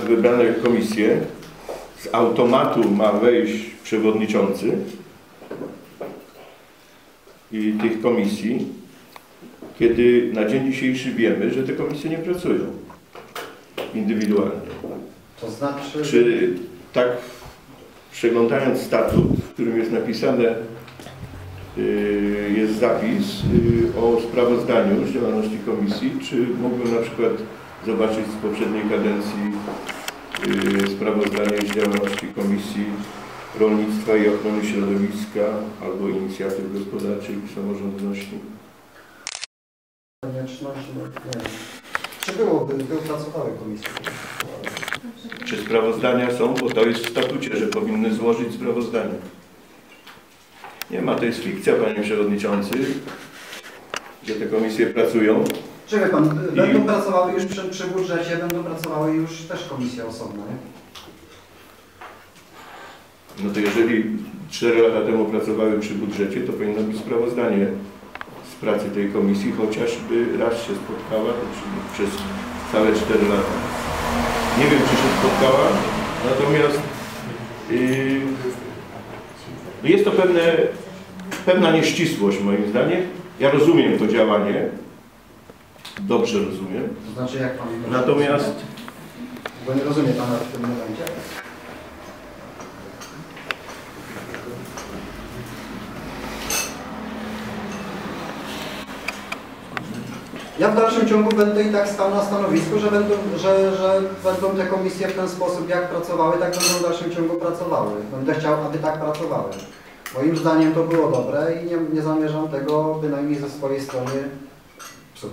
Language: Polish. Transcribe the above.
wybrane komisje, z automatu ma wejść przewodniczący i tych komisji, kiedy na dzień dzisiejszy wiemy, że te komisje nie pracują indywidualnie. To znaczy, Czy tak przeglądając statut, w którym jest napisane, y, jest zapis y, o sprawozdaniu z działalności komisji, czy mógłbym na przykład zobaczyć z poprzedniej kadencji y, sprawozdanie z działalności Komisji Rolnictwa i Ochrony Środowiska albo Inicjatyw Gospodarczych i Samorządności? no, nie. Czy byłoby, by pracowały komisje? Czy sprawozdania są, bo to jest w statucie, że powinny złożyć sprawozdanie. Nie ma, to jest fikcja, panie przewodniczący, że te komisje pracują. Czy wie pan, I- będą pracowały już przy, przy budżecie, będą pracowały już też komisje osobne, nie? No to jeżeli 4 lata temu pracowały przy budżecie, to powinno być sprawozdanie z pracy tej komisji, chociażby raz się spotkała, przez całe 4 lata. Nie wiem, czy się spotkała, natomiast yy, jest to pewne, pewna nieścisłość moim zdaniem. Ja rozumiem to działanie, dobrze rozumiem, To znaczy jak pan... natomiast Bo nie rozumie pana w tym momencie. Ja w dalszym ciągu będę i tak stał na stanowisku, że będą, że, że będą te komisje w ten sposób jak pracowały, tak będą w dalszym ciągu pracowały. Będę chciał, aby tak pracowały. Moim zdaniem to było dobre i nie, nie zamierzam tego bynajmniej ze swojej strony psuć.